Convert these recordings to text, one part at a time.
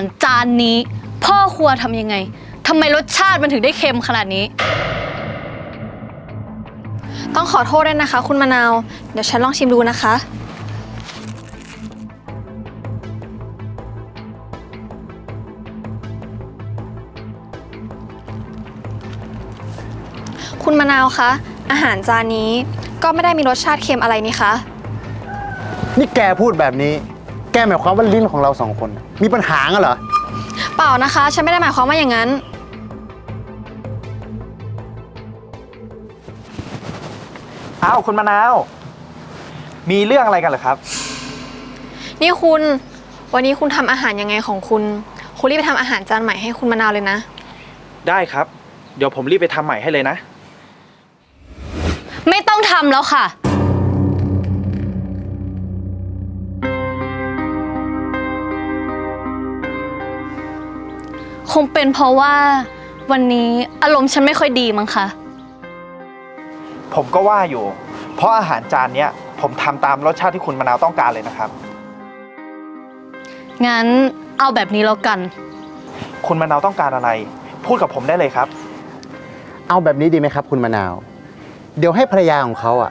ารจานนี้ พ่อครัวทำยังไงทำไมรสชาติมันถึงได้เค็มขนาดนี้ ต้องขอโทษด้วยนะคะ คุณมะนาว เดี๋ยวฉันลองชิมดูนะคะ คุณมะนาวคะ อาหารจานนี้ก็ไม่ได้มีรสชาติเค็มอะไรนี่คะ นี่แกพูดแบบนี้ แกหมายความว่าลิ้นของเราสองคน มีปัญหางั้นเหรอ เปล่านะคะ ฉันไม่ได้หมายความว่าอย่างนั้น อ้าวคุณมะนาว มีเรื่องอะไรกันเหรอครับ นี่คุณ วันนี้คุณทำอาหารยังไงของคุณ คุณรีบไปทำอาหารจานใหม่ให้คุณมะนาวเลยนะ ได้ครับ เดี๋ยวผมรีบไปทำใหม่ให้เลยนะ ไม่ต้องทำแล้วค่ะ คงเป็นเพราะว่าวันนี้อารมณ์ฉันไม่ค่อยดีมั้งคะ ผมก็ว่าอยู่ เพราะอาหารจานเนี้ยผมทำตามรสชาติที่คุณมะนาวต้องการเลยนะครับ งั้นเอาแบบนี้แล้วกัน คุณมะนาวต้องการอะไร พูดกับผมได้เลยครับ เอาแบบนี้ดีไหมครับ คุณมะนาว เดี๋ยวให้ภรรยาของเขาอะ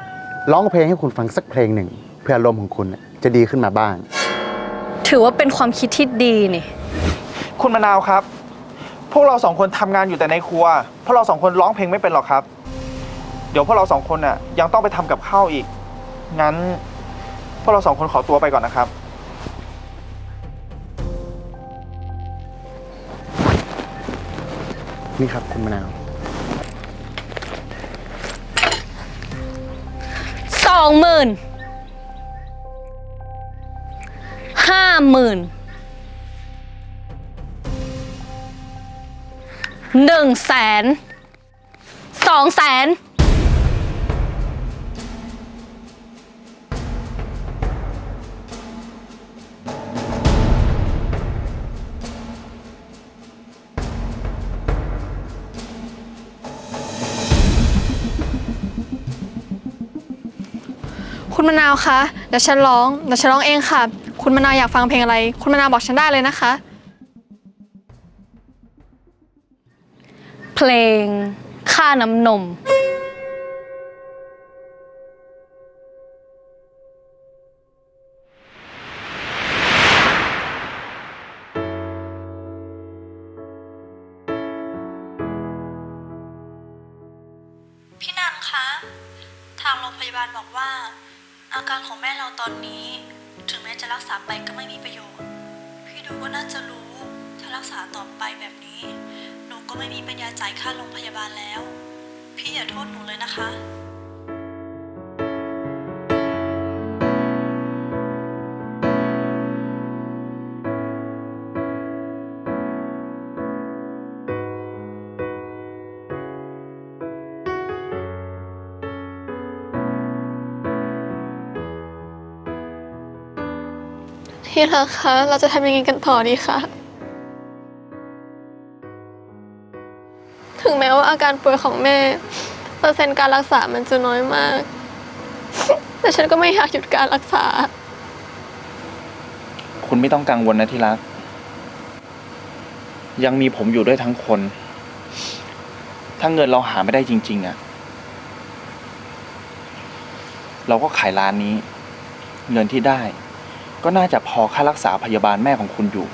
ร้องเพลงให้คุณฟังสักเพลงหนึ่ง เพื่ออารมณ์ของคุณน่ะจะดีขึ้นมาบ้าง ถือว่าเป็นความคิดที่ดีนี่ คุณมะนาวครับ พวกเราสองคนทำงานอยู่แต่ในครัว พวกเราสองคนร้องเพลงไม่เป็นหรอกครับ เดี๋ยวพวกเราสองคนน่ะยังต้องไปทำกับข้าวอีก งั้น พวกเราสองคนขอตัวไปก่อนนะครับ นี่ครับคุณมะนาว สองหมื่นห้าหมื่น หนึ่งแสนสองแสนคุณมะนาวคะเดี๋ยวฉันร้องเดี๋ยวฉันร้องเองค่ะ คุณมะนาวอยากฟังเพลงอะไร คุณมะนาวบอกฉันได้เลยนะคะ เพลง ค่าน้ำนม พี่นันคะ ทางโรงพยาบาลบอกว่า อาการของแม่เราตอนนี้ ถึงแม้จะรักษาไปก็ไม่มีประโยชน์ พี่ดูก็น่าจะรู้ ถ้ารักษาต่อไปแบบนี้ ก็ไม่มีปัญญาจ่ายค่าโรงพยาบาลแล้ว พี่อย่าโทษหนูเลยนะคะที่รักคะ เราจะทำยังไงกันต่อดีคะ ถึงแม้ว่าอาการป่วยของแม่ เปอร์เซ็นต์การรักษามันจะน้อยมาก แต่ฉันก็ไม่อยากหยุดการรักษา คุณไม่ต้องกังวลนะที่รัก ยังมีผมอยู่ด้วยทั้งคน ถ้าเงินเราหาไม่ได้จริง ๆอะเราก็ขายร้านนี้ เงินที่ได้ ก็น่าจะพอค่ารักษาพยาบาลแม่ของคุณอยู่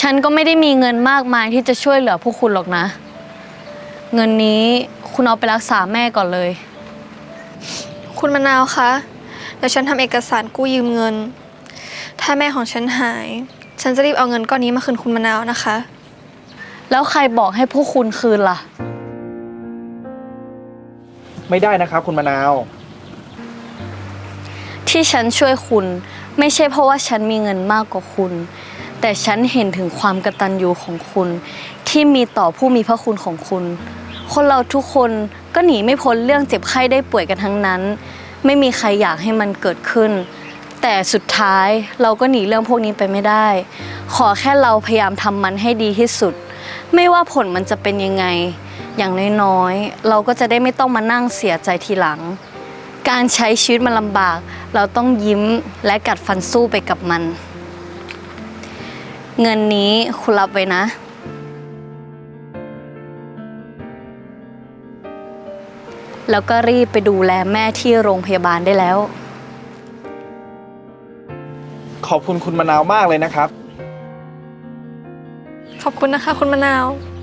ฉันก็ไม่ได้มีเงินมากมายที่จะช่วยเหลือพวกคุณหรอกนะ เงินนี้คุณเอาไปรักษาแม่ก่อนเลย คุณมะนาวคะ เดี๋ยวฉันทำเอกสารกู้ยืมเงิน ถ้าแม่ของฉันหาย ฉันจะรีบเอาเงินก้อนนี้มาคืนคุณมะนาวนะคะ แล้วใครบอกให้พวกคุณคืนล่ะ ไม่ได้นะครับ คุณมะนาว ที่ฉันช่วยคุณ ไม่ใช่เพราะว่าฉันมีเงินมากกว่าคุณ แต่ฉันเห็นถึงความกระตัญญูของคุณ ที่มีต่อผู้มีพระคุณของคุณ คนเราทุกคนก็หนีไม่พ้นเรื่องเจ็บไข้ได้ป่วยกันทั้งนั้น ไม่มีใครอยากให้มันเกิดขึ้น แต่สุดท้ายเราก็หนีเรื่องพวกนี้ไปไม่ได้ ขอแค่เราพยายามทำมันให้ดีที่สุด ไม่ว่าผลมันจะเป็นยังไง อย่างน้อยๆเราก็จะได้ไม่ต้องมานั่งเสียใจทีหลัง การใช้ชีวิตมันลำบาก เราต้องยิ้มและกัดฟันสู้ไปกับมัน เงินนี้คุณรับไว้นะ แล้วก็รีบไปดูแลแม่ที่โรงพยาบาลได้แล้ว ขอบคุณคุณมะนาวมากเลยนะครับ ขอบคุณนะคะ คุณมะนาวค